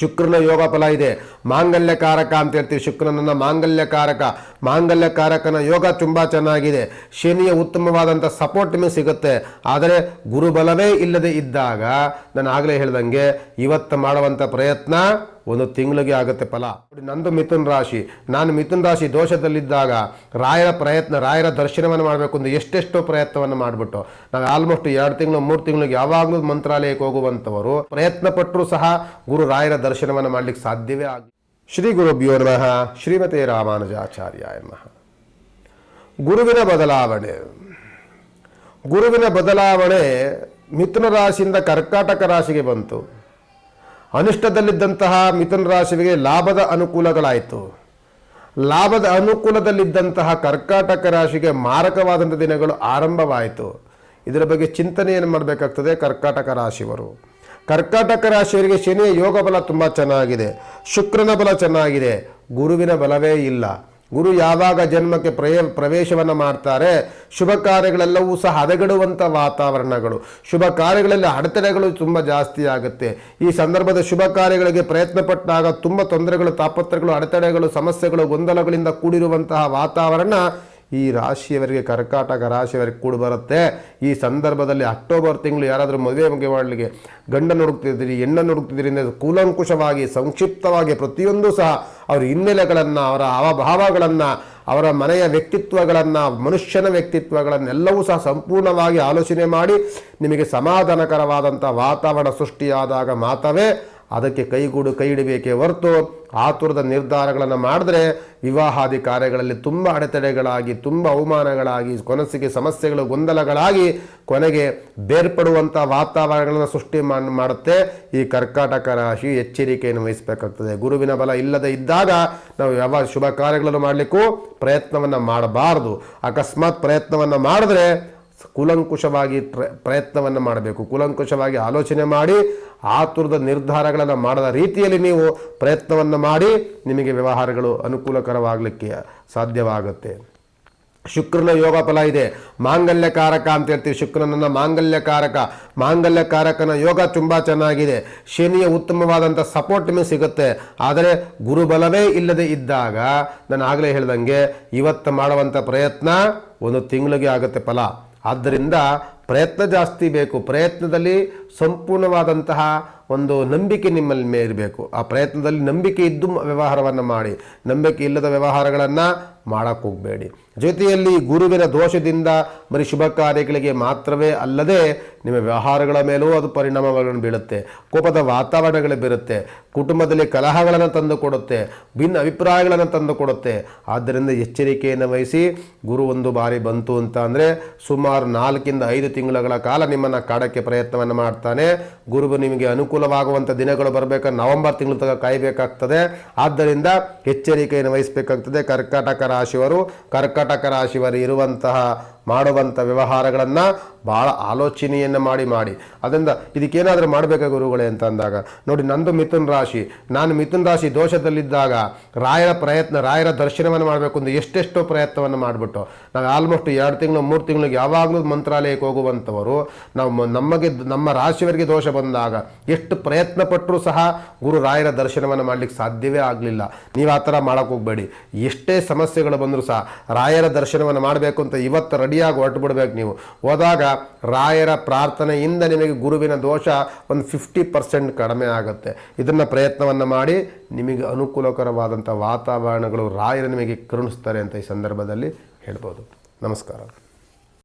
ಶುಕ್ರನ ಯೋಗ ಫಲ ಇದೆ. ಮಾಂಗಲ್ಯಕಾರಕ ಅಂತ ಹೇಳ್ತೀವಿ ಶುಕ್ರನನ್ನ ಮಾಂಗಲ್ಯಕಾರಕ. ಮಾಂಗಲ್ಯಕಾರಕನ ಯೋಗ ತುಂಬ ಚೆನ್ನಾಗಿದೆ. ಶನಿಯ ಉತ್ತಮವಾದಂಥ ಸಪೋರ್ಟ್ ಸಿಗುತ್ತೆ. ಆದರೆ ಗುರುಬಲವೇ ಇಲ್ಲದೆ ಇದ್ದಾಗ, ನಾನು ಆಗಲೇ ಹೇಳ್ದಂಗೆ, ಇವತ್ತು ಮಾಡುವಂಥ ಪ್ರಯತ್ನ ಒಂದು ತಿಂಗಳಿಗೆ ಆಗುತ್ತೆ ಫಲ. ನಂದು ಮಿಥುನ್ ರಾಶಿ. ನಾನು ಮಿಥುನ್ ರಾಶಿ ದೋಷದಲ್ಲಿದ್ದಾಗ ರಾಯರ ಪ್ರಯತ್ನ, ರಾಯರ ದರ್ಶನವನ್ನು ಮಾಡಬೇಕು ಅಂತ ಎಷ್ಟೆಷ್ಟೋ ಪ್ರಯತ್ನವನ್ನು ಮಾಡಿಬಿಟ್ಟು. ನಾವು ಆಲ್ಮೋಸ್ಟ್ ಎರಡು ತಿಂಗಳು, ಮೂರು ತಿಂಗಳಿಗೆ ಯಾವಾಗಲೂ ಮಂತ್ರಾಲಯಕ್ಕೆ ಹೋಗುವಂಥವರು, ಪ್ರಯತ್ನ ಪಟ್ಟರೂ ಸಹ ಗುರು ರಾಯರ ದರ್ಶನವನ್ನು ಮಾಡಲಿಕ್ಕೆ ಸಾಧ್ಯವೇ ಆಗ. ಶ್ರೀ ಗುರುಭ್ಯೋ ನಮಃ. ಶ್ರೀಮತಿ ರಾಮಾನುಜಾಚಾರ್ಯ ನಮಃ. ಗುರುವಿನ ಬದಲಾವಣೆ. ಗುರುವಿನ ಬದಲಾವಣೆ ಮಿಥುನ ರಾಶಿಯಿಂದ ಕರ್ಕಾಟಕ ರಾಶಿಗೆ ಬಂತು. ಅನಿಷ್ಟದಲ್ಲಿದ್ದಂತಹ ಮಿಥುನ ರಾಶಿಗೆ ಲಾಭದ ಅನುಕೂಲಗಳಾಯಿತು. ಲಾಭದ ಅನುಕೂಲದಲ್ಲಿದ್ದಂತಹ ಕರ್ಕಾಟಕ ರಾಶಿಗೆ ಮಾರಕವಾದಂಥ ದಿನಗಳು ಆರಂಭವಾಯಿತು. ಇದರ ಬಗ್ಗೆ ಚಿಂತನೆಯನ್ನು ಮಾಡಬೇಕಾಗ್ತದೆ? ಕರ್ಕಾಟಕ ರಾಶಿಯವರು. ಕರ್ಕಾಟಕ ರಾಶಿಯವರಿಗೆ ಶನಿಯ ಯೋಗ ಬಲ ತುಂಬ ಚೆನ್ನಾಗಿದೆ. ಶುಕ್ರನ ಬಲ ಚೆನ್ನಾಗಿದೆ. ಗುರುವಿನ ಬಲವೇ ಇಲ್ಲ. ಗುರು ಯಾವಾಗ ಜನ್ಮಕ್ಕೆ ಪ್ರಯ, ಪ್ರವೇಶವನ್ನು ಮಾಡ್ತಾರೆ, ಶುಭ ಕಾರ್ಯಗಳೆಲ್ಲವೂ ಸಹ ಹದಗೆಡುವಂಥ ವಾತಾವರಣಗಳು. ಶುಭ ಕಾರ್ಯಗಳಲ್ಲಿ ಅಡೆತಡೆಗಳು ತುಂಬ ಜಾಸ್ತಿ ಆಗುತ್ತೆ. ಈ ಸಂದರ್ಭದ ಶುಭ ಕಾರ್ಯಗಳಿಗೆ ಪ್ರಯತ್ನ ಪಟ್ಟಾಗ ತುಂಬ ತೊಂದರೆಗಳು ತಾಪತ್ರಗಳು ಅಡೆತಡೆಗಳು, ಸಮಸ್ಯೆಗಳು, ಗೊಂದಲಗಳಿಂದ ಕೂಡಿರುವಂತಹ ವಾತಾವರಣ ಈ ರಾಶಿಯವರಿಗೆ, ಕರ್ಕಾಟಕ ರಾಶಿಯವರಿಗೆ ಕೂಡ ಬರುತ್ತೆ. ಈ ಸಂದರ್ಭದಲ್ಲಿ ಅಕ್ಟೋಬರ್ ತಿಂಗಳು ಯಾರಾದರೂ ಮದುವೆ ಬಗ್ಗೆ ಮಾಡಲಿಕ್ಕೆ ಗಂಡನ್ನು ಹುಡುಕ್ತಿದ್ದೀರಿ, ಹೆಣ್ಣನ್ನು ಹುಡುಕ್ತಿದ್ದೀರಿ ಅಂದರೆ ಕೂಲಂಕುಷವಾಗಿ, ಸಂಕ್ಷಿಪ್ತವಾಗಿ ಪ್ರತಿಯೊಂದು ಸಹ ಅವರ ಹಿನ್ನೆಲೆಗಳನ್ನು, ಅವರ ಅವಭಾವಗಳನ್ನು ಅವರ ಮನೆಯ ವ್ಯಕ್ತಿತ್ವಗಳನ್ನು, ಮನುಷ್ಯನ ವ್ಯಕ್ತಿತ್ವಗಳನ್ನೆಲ್ಲವೂ ಸಹ ಸಂಪೂರ್ಣವಾಗಿ ಆಲೋಚನೆ ಮಾಡಿ ನಿಮಗೆ ಸಮಾಧಾನಕರವಾದಂಥ ವಾತಾವರಣ ಸೃಷ್ಟಿಯಾದಾಗ ಮಾತ್ರವೇ ಅದಕ್ಕೆ ಕೈಗೂಡು ಕೈ ಇಡಬೇಕೇ ಹೊರತು ಆತುರದ ನಿರ್ಧಾರಗಳನ್ನು ಮಾಡಿದ್ರೆ ವಿವಾಹಾದಿ ಕಾರ್ಯಗಳಲ್ಲಿ ತುಂಬ ಅಡೆತಡೆಗಳಾಗಿ, ತುಂಬ ಅವಮಾನಗಳಾಗಿ, ಕೊನಸಿಗೆ ಸಮಸ್ಯೆಗಳು, ಗೊಂದಲಗಳಾಗಿ ಕೊನೆಗೆ ಬೇರ್ಪಡುವಂಥ ವಾತಾವರಣಗಳನ್ನು ಸೃಷ್ಟಿ ಮಾಡ್- ಮಾಡುತ್ತೆ. ಈ ಕರ್ಕಾಟಕ ರಾಶಿ ಎಚ್ಚರಿಕೆಯನ್ನು ವಹಿಸಬೇಕಾಗ್ತದೆ. ಗುರುವಿನ ಬಲ ಇಲ್ಲದೆ ಇದ್ದಾಗ ನಾವು ಯಾವ ಶುಭ ಕಾರ್ಯಗಳನ್ನು ಮಾಡಲಿಕ್ಕೂ ಪ್ರಯತ್ನವನ್ನು ಮಾಡಬಾರದು. ಅಕಸ್ಮಾತ್ ಪ್ರಯತ್ನವನ್ನು ಮಾಡಿದ್ರೆ ಕೂಲಂಕುಷವಾಗಿ ಪ್ರ, ಪ್ರಯತ್ನವನ್ನು ಮಾಡಬೇಕು. ಕೂಲಂಕುಷವಾಗಿ ಆಲೋಚನೆ ಮಾಡಿ ಆತುರದ ನಿರ್ಧಾರಗಳನ್ನು ಮಾಡದ ರೀತಿಯಲ್ಲಿ ನೀವು ಪ್ರಯತ್ನವನ್ನು ಮಾಡಿ ನಿಮಗೆ ವ್ಯವಹಾರಗಳು ಅನುಕೂಲಕರವಾಗಲಿಕ್ಕೆ ಸಾಧ್ಯವಾಗುತ್ತೆ. ಶುಕ್ರನ ಯೋಗ ಫಲ ಇದೆ. ಮಾಂಗಲ್ಯಕಾರಕ ಅಂತ ಹೇಳ್ತೀವಿ ಶುಕ್ರನನ್ನು ಮಾಂಗಲ್ಯಕಾರಕ. ಮಾಂಗಲ್ಯಕಾರಕನ ಯೋಗ ತುಂಬ ಚೆನ್ನಾಗಿದೆ. ಶನಿಯ ಉತ್ತಮವಾದಂಥ ಸಪೋರ್ಟ್ ನಿಮಗೆ ಸಿಗುತ್ತೆ. ಆದರೆ ಗುರುಬಲವೇ ಇಲ್ಲದೆ ಇದ್ದಾಗ ನಾನು ಆಗಲೇ ಹೇಳ್ದಂಗೆ ಇವತ್ತು ಮಾಡುವಂಥ ಪ್ರಯತ್ನ ಒಂದು ತಿಂಗಳಿಗೆ ಆಗುತ್ತೆ ಫಲ. ಆದ್ದರಿಂದ ಪ್ರಯತ್ನ ಜಾಸ್ತಿ ಬೇಕು. ಪ್ರಯತ್ನದಲ್ಲಿ ಸಂಪೂರ್ಣವಾದಂತಹ ಒಂದು ನಂಬಿಕೆ ನಿಮ್ಮಲ್ಲಿ ಮೇ ಇರಬೇಕು ಆ ಪ್ರಯತ್ನದಲ್ಲಿ ನಂಬಿಕೆ ಇದ್ದು ವ್ಯವಹಾರವನ್ನು ಮಾಡಿ. ನಂಬಿಕೆ ಇಲ್ಲದ ವ್ಯವಹಾರಗಳನ್ನು ಮಾಡಕ್ಕೆ ಹೋಗಬೇಡಿ. ಜೊತೆಯಲ್ಲಿ ಗುರುವಿನ ದೋಷದಿಂದ ಬರೀ ಶುಭ ಕಾರ್ಯಗಳಿಗೆ ಮಾತ್ರವೇ ಅಲ್ಲದೆ ನಿಮ್ಮ ವ್ಯವಹಾರಗಳ ಮೇಲೂ ಅದು ಪರಿಣಾಮಗಳನ್ನು ಬೀಳುತ್ತೆ. ಕೋಪದ ವಾತಾವರಣಗಳು ಬೀರುತ್ತೆ ಕುಟುಂಬದಲ್ಲಿ ಕಲಹಗಳನ್ನು ತಂದು ಕೊಡುತ್ತೆ. ಭಿನ್ನ ಅಭಿಪ್ರಾಯಗಳನ್ನು ತಂದು ಕೊಡುತ್ತೆ. ಆದ್ದರಿಂದ ಎಚ್ಚರಿಕೆಯನ್ನು ವಹಿಸಿ ಗುರು ಒಂದು ಬಾರಿ ಬಂತು ಅಂತ ಅಂದರೆ ಸುಮಾರು ನಾಲ್ಕಿಂದ ಐದು ತಿಂಗಳ ಕಾಲ ನಿಮ್ಮನ್ನು ಕಾಡಕ್ಕೆ ಪ್ರಯತ್ನವನ್ನು ಮಾಡ್ತಾನೆ. ಗುರುವು ನಿಮಗೆ ಅನುಕೂಲವಾಗುವಂಥ ದಿನಗಳು ಬರಬೇಕಾದ್ರೆ ನವೆಂಬರ್ ತಿಂಗಳು ತನಕ ಕಾಯಬೇಕಾಗ್ತದೆ. ಆದ್ದರಿಂದ ಎಚ್ಚರಿಕೆಯನ್ನು ವಹಿಸಬೇಕಾಗ್ತದೆ. ಕರ್ಕಾಟಕ ರಾಶಿಯವರು ಕರ್ಕಟಕ ರಾಶಿಯವರು ಇರುವಂತಹ ಮಾಡುವಂಥ ವ್ಯವಹಾರಗಳನ್ನು ಭಾಳ ಆಲೋಚನೆಯನ್ನು ಮಾಡಿ ಮಾಡಿ. ಅದರಿಂದ ಇದಕ್ಕೇನಾದರೂ ಮಾಡಬೇಕಾ ಗುರುಗಳೇ ಅಂತ ಅಂದಾಗ, ನೋಡಿ ನಂದು ಮಿಥುನ್ ರಾಶಿ, ನಾನು ಮಿಥುನ್ ರಾಶಿ ದೋಷದಲ್ಲಿದ್ದಾಗ ರಾಯರ ಪ್ರಯತ್ನ, ರಾಯರ ದರ್ಶನವನ್ನು ಮಾಡಬೇಕು ಅಂತ ಎಷ್ಟೆಷ್ಟೋ ಪ್ರಯತ್ನವನ್ನು ಮಾಡಿಬಿಟ್ಟು, ನಾವು ಆಲ್ಮೋಸ್ಟ್ ಎರಡು ತಿಂಗಳು, ಮೂರು ತಿಂಗಳಿಗೆ ಯಾವಾಗಲೂ ಮಂತ್ರಾಲಯಕ್ಕೆ ಹೋಗುವಂಥವರು, ನಾವು ನಮಗೆ ನಮ್ಮ ರಾಶಿಯವರಿಗೆ ದೋಷ ಬಂದಾಗ ಎಷ್ಟು ಪ್ರಯತ್ನ ಪಟ್ಟರೂ ಸಹ ಗುರು ರಾಯರ ದರ್ಶನವನ್ನು ಮಾಡಲಿಕ್ಕೆ ಸಾಧ್ಯವೇ ಆಗಲಿಲ್ಲ. ನೀವು ಆ ಥರ ಮಾಡೋಕ್ಕೆ ಹೋಗಬೇಡಿ. ಎಷ್ಟೇ ಸಮಸ್ಯೆಗಳು ಬಂದರೂ ಸಹ ರಾಯರ ದರ್ಶನವನ್ನು ಮಾಡಬೇಕು ಅಂತ ಇವತ್ತು ರೆಡಿಯಾಗಿ ಹೊರಟು ಬಿಡಬೇಕು ನೀವು. ಹೋದಾಗ ರಾಯರ ಪ್ರಾರ್ಥನೆಯಿಂದ ನಿಮಗೆ ಗುರುವಿನ ದೋಷ ಒಂದು ಫಿಫ್ಟಿ ಪರ್ಸೆಂಟ್ ಕಡಿಮೆ ಆಗುತ್ತೆ. ಇದನ್ನು ಪ್ರಯತ್ನವನ್ನು ಮಾಡಿ, ನಿಮಗೆ ಅನುಕೂಲಕರವಾದಂಥ ವಾತಾವರಣಗಳು ರಾಯರು ನಿಮಗೆ ಕರುಣಿಸ್ತಾರೆ ಅಂತ ಈ ಸಂದರ್ಭದಲ್ಲಿ ಹೇಳ್ಬೋದು. ನಮಸ್ಕಾರ.